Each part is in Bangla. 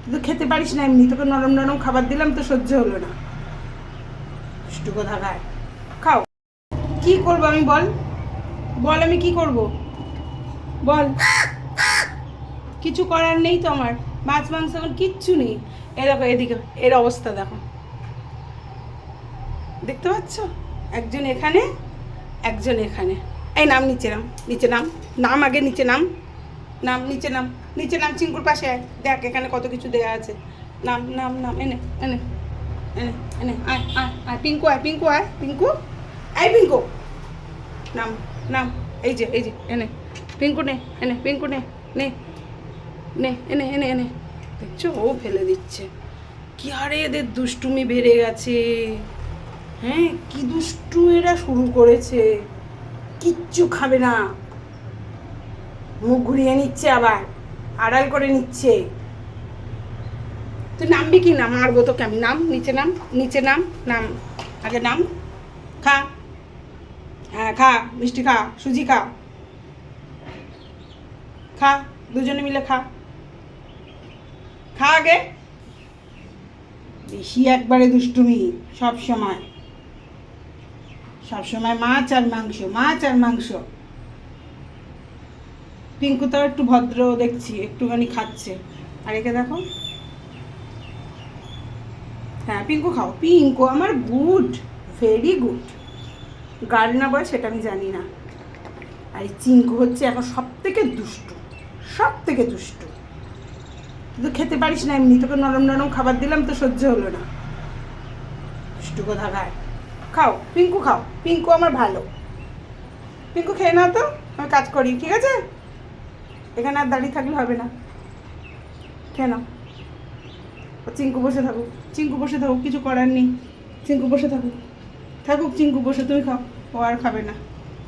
তুই তো খেতে পারিস না এমনি। তোকে নরম নরম খাবার দিলাম তো সহ্য হলো না। দুষ্টু কথা খায় খাও। কি করব আমি বল? বল আমি কি করব? বল। কিছু করার নেই তো আমার। মাছ, মাংস আমার কিচ্ছু নেই। এ দেখো, এদিকে, এর অবস্থা দেখো। দেখতে পাচ্ছ? একজন এখানে একজন এখানে। এই নাম নিচে নাম নিচে নাম। নাম আগে নিচে নাম। নাম, নিচে নাম নিচে নাম চিঙ্কুর পাশে দেখ, এখানে কত কিছু দেয়া আছে। নাম নাম নাম, এনে এনে এনে এনে, আয় আয় আয়। পিঙ্কু আয় পিঙ্কু আয় পিঙ্কু। আয় পিঙ্কু। নাম নাম, এই যে এই যে, এনে। পিঙ্কু নে, এনে, পিঙ্কু নে নে নে, এনে এনে এনে। দেখছ? ও ফেলে দিচ্ছে। কি আরে এদের দুষ্টুমি বেড়ে গেছে। হ্যাঁ কি দুষ্টু এরা শুরু করেছে। কিচ্ছু খাবে না। মুখ ঘুরিয়ে নিচ্ছে আবার, আড়াল করে নিচ্ছে। তুই নামবি কি না? মারবো তোকে আমি। নাম, নিচে নাম নিচে নাম নাম। আগে নাম। খা। হ্যাঁ খা, মিষ্টি খা, সুজি খা। খা, দুজনে মিলে খা। খা আগে। বেশি একবারে দুষ্টুমি সব সময় সব সময় মাছ আর মাংস, মাছ আর মাংস। পিঙ্কু তো একটু ভদ্র দেখছি, একটুখানি খাচ্ছে। আর একে দেখো। হ্যাঁ পিঙ্কু খাও। পিঙ্কু, আমার গুড, ভেরি গুড। গার্ল না বয়, সেটা আমি জানি না। আর এই চিঙ্কু হচ্ছে এখন সব থেকে দুষ্টু সব থেকে দুষ্টু। তুই তো খেতে পারিস না এমনি, তোকে নরম নরম খাবার দিলাম তো সহ্য হলো না। দুষ্টু খায় খাও, পিঙ্কু খাও। পিঙ্কু আমার ভালো। পিঙ্কু খেয়ে নাও তো, আমি কাজ করি, ঠিক আছে? এখানে আর দাঁড়িয়ে থাকলে হবে না। কেন চিঙ্কু বসে থাকুক। চিঙ্কু বসে থাকুক, কিছু করার নেই। চিঙ্কু বসে থাকুক। থাকুক চিঙ্কু, বসে তুমি খাও। ও আর খাবে না।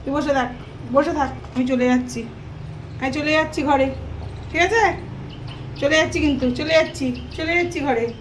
তুই বসে থাক বসে থাক। আমি চলে যাচ্ছি। আমি চলে যাচ্ছি ঘরে। ঠিক আছে? চলে যাচ্ছি কিন্তু, চলে যাচ্ছি। চলে যাচ্ছি ঘরে।